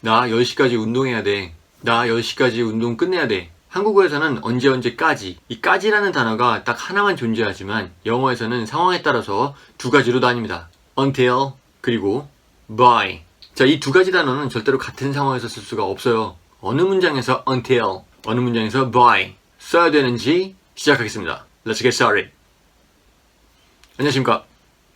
나 10시까지 운동해야 돼. 나 10시까지 운동 끝내야 돼. 한국어에서는 언제 언제까지 이 까지라는 단어가 딱 하나만 존재하지만 영어에서는 상황에 따라서 두 가지로 나뉩니다. until 그리고 by. 자, 이 두 가지 단어는 절대로 같은 상황에서 쓸 수가 없어요. 어느 문장에서 until, 어느 문장에서 by 써야 되는지 시작하겠습니다. Let's get started. 안녕하십니까.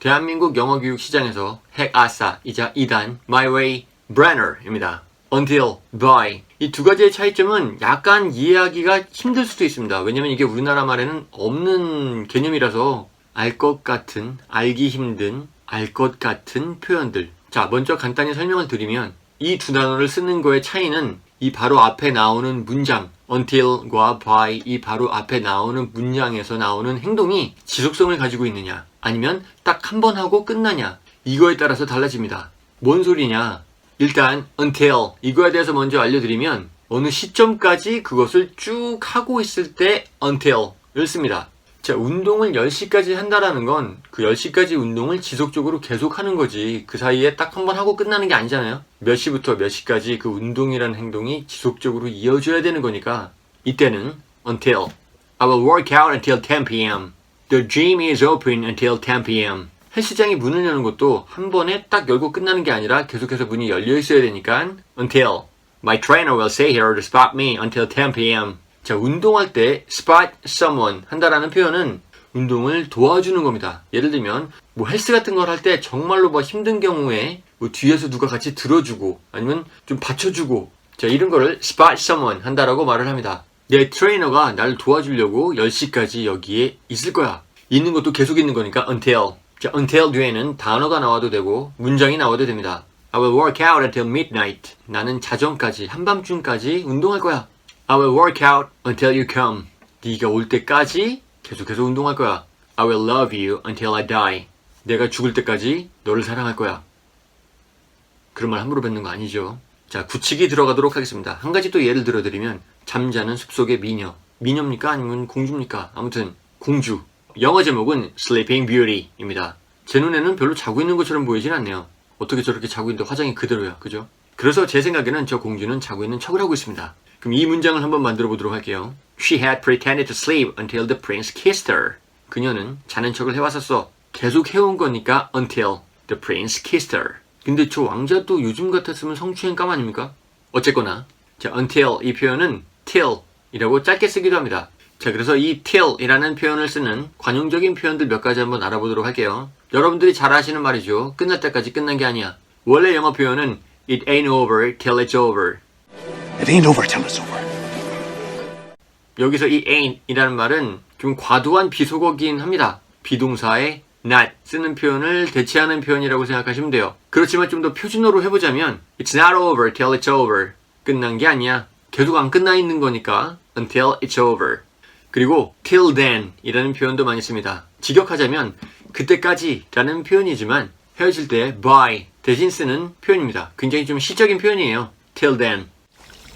대한민국 영어 교육 시장에서 핵 아싸이자 2단 My Way Brenner입니다. Until, by 이 두 가지의 차이점은 약간 이해하기가 힘들 수도 있습니다. 왜냐면 이게 우리나라 말에는 없는 개념이라서 알 것 같은, 알기 힘든, 알 것 같은 표현들. 자, 먼저 간단히 설명을 드리면 이 두 단어를 쓰는 거의 차이는 이 바로 앞에 나오는 문장 until과 by 이 바로 앞에 나오는 문장에서 나오는 행동이 지속성을 가지고 있느냐 아니면 딱 한 번 하고 끝나냐 이거에 따라서 달라집니다. 뭔 소리냐? 일단 until 이거에 대해서 먼저 알려드리면 어느 시점까지 그것을 쭉 하고 있을 때 until을 씁니다. 자, 운동을 10시까지 한다라는 건 그 10시까지 운동을 지속적으로 계속 하는 거지. 그 사이에 딱 한 번 하고 끝나는 게 아니잖아요. 몇 시부터 몇 시까지 그 운동이라는 행동이 지속적으로 이어져야 되는 거니까 이때는 until I will work out until 10 p.m. The gym is open until 10 p.m. 헬스장이 문을 여는 것도 한 번에 딱 열고 끝나는 게 아니라 계속해서 문이 열려 있어야 되니까 until my trainer will stay here to spot me until 10 p.m. 자, 운동할 때 spot someone 한다라는 표현은 운동을 도와주는 겁니다. 예를 들면 뭐 헬스 같은 걸 할 때 정말로 뭐 힘든 경우에 뭐 뒤에서 누가 같이 들어주고 아니면 좀 받쳐주고 자, 이런 거를 spot someone 한다라고 말을 합니다. 내 트레이너가 날 도와주려고 10시까지 여기에 있을 거야. 있는 것도 계속 있는 거니까 until. 자, until 뒤에는 단어가 나와도 되고 문장이 나와도 됩니다. I will work out until midnight. 나는 자정까지 한밤중까지 운동할 거야. I will work out until you come. 네가 올 때까지 계속해서 운동할 거야. I will love you until I die. 내가 죽을 때까지 너를 사랑할 거야. 그런 말 함부로 뱉는 거 아니죠. 자, 굳히기 들어가도록 하겠습니다. 한 가지 또 예를 들어드리면 잠자는 숲속의 미녀. 미녀입니까? 아니면 공주입니까? 아무튼 공주. 영어 제목은 Sleeping Beauty입니다. 제 눈에는 별로 자고 있는 것처럼 보이진 않네요. 어떻게 저렇게 자고 있는데 화장이 그대로야. 그죠? 그래서 제 생각에는 저 공주는 자고 있는 척을 하고 있습니다. 그럼 이 문장을 한번 만들어 보도록 할게요. She had pretended to sleep until the prince kissed her. 그녀는 자는 척을 해왔었어. 계속 해온 거니까 until the prince kissed her. 근데 저 왕자도 요즘 같았으면 성추행 감 아닙니까? 어쨌거나 자 until 이 표현은 till 이라고 짧게 쓰기도 합니다. 자 그래서 이 till 이라는 표현을 쓰는 관용적인 표현들 몇 가지 한번 알아보도록 할게요. 여러분들이 잘 아시는 말이죠. 끝날 때까지 끝난 게 아니야. 원래 영어 표현은 it ain't over till it's over. It ain't over till it's over. 여기서 이 ain't 이라는 말은 좀 과도한 비속어긴 합니다. 비동사에 not 쓰는 표현을 대체하는 표현이라고 생각하시면 돼요. 그렇지만 좀 더 표준어로 해보자면 It's not over till it's over. 끝난 게 아니야. 계속 안 끝나 있는 거니까 until it's over. 그리고 till then 이라는 표현도 많이 씁니다. 직역하자면 그때까지 라는 표현이지만 헤어질 때 by 대신 쓰는 표현입니다. 굉장히 좀 시적인 표현이에요. till then.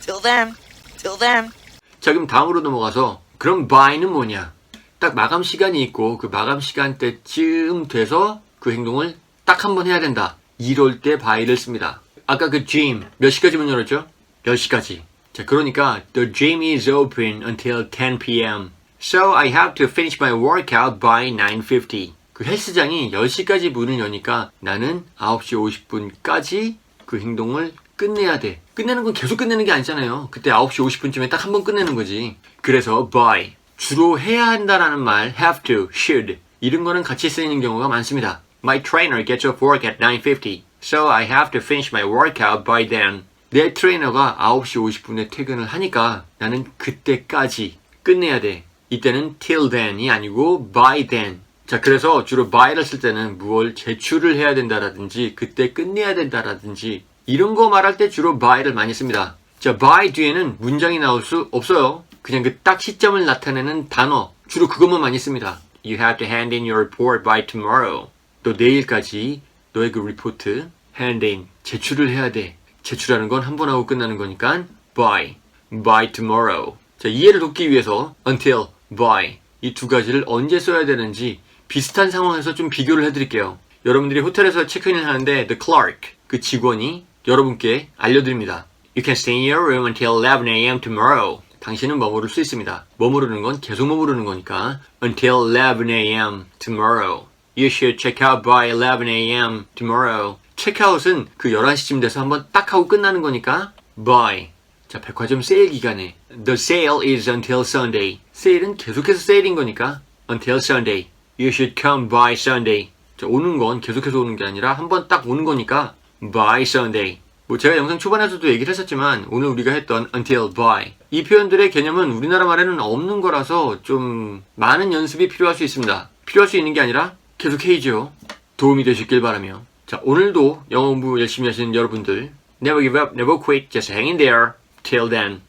Till then, till then. 자 그럼 다음으로 넘어가서 그럼 by는 뭐냐? 딱 마감 시간이 있고 그 마감 시간 때쯤 돼서 그 행동을 딱 한 번 해야 된다. 이럴 때 by를 씁니다. 아까 그 gym 몇 시까지 문 열었죠? 10시까지. 자 그러니까 the gym is open until 10 p.m. So I have to finish my workout by 9:50. 그 헬스장이 10시까지 문을 여니까 나는 9시 50분까지 그 행동을 끝내야 돼. 끝내는 건 계속 끝내는 게 아니잖아요. 그때 9시 50분쯤에 딱 한 번 끝내는 거지. 그래서 by 주로 해야 한다라는 말 have to, should 이런 거는 같이 쓰이는 경우가 많습니다. My trainer gets off work at 9:50, so I have to finish my workout by then. 내 트레이너가 9시 50분에 퇴근을 하니까 나는 그때까지 끝내야 돼. 이때는 till then이 아니고 by then. 자, 그래서 주로 by를 쓸 때는 무얼 제출을 해야 된다라든지 그때 끝내야 된다라든지 이런 거 말할 때 주로 by를 많이 씁니다. 자, by 뒤에는 문장이 나올 수 없어요. 그냥 그 딱 시점을 나타내는 단어. 주로 그것만 많이 씁니다. You have to hand in your report by tomorrow. 또 내일까지 너의 그 리포트 hand in 제출을 해야 돼. 제출하는 건 한 번 하고 끝나는 거니까 by by tomorrow. 자, 이해를 돕기 위해서 until by 이 두 가지를 언제 써야 되는지 비슷한 상황에서 좀 비교를 해드릴게요. 여러분들이 호텔에서 체크인을 하는데 the clerk 그 직원이 여러분께 알려드립니다. You can stay in your room until 11 a.m. tomorrow. 당신은 머무를 수 있습니다. 머무르는 건 계속 머무르는 거니까 until 11 a.m. tomorrow. You should check out by 11 a.m. tomorrow. 체크아웃은 그 11시쯤 돼서 한번 딱 하고 끝나는 거니까 by. 자, 백화점 세일 기간에 The sale is until Sunday. 세일은 계속해서 세일인 거니까 until Sunday. You should come by Sunday. 자, 오는 건 계속해서 오는 게 아니라 한번 딱 오는 거니까 by Sunday. 뭐 제가 영상 초반에서도 얘기를 했었지만 오늘 우리가 했던 until by 이 표현들의 개념은 우리나라 말에는 없는 거라서 좀 많은 연습이 필요할 수 있습니다. 필요할 수 있는 게 아니라 계속 해야죠. 도움이 되셨길 바라며 자 오늘도 영어 공부 열심히 하시는 여러분들 Never give up, never quit, just hang in there. Till then.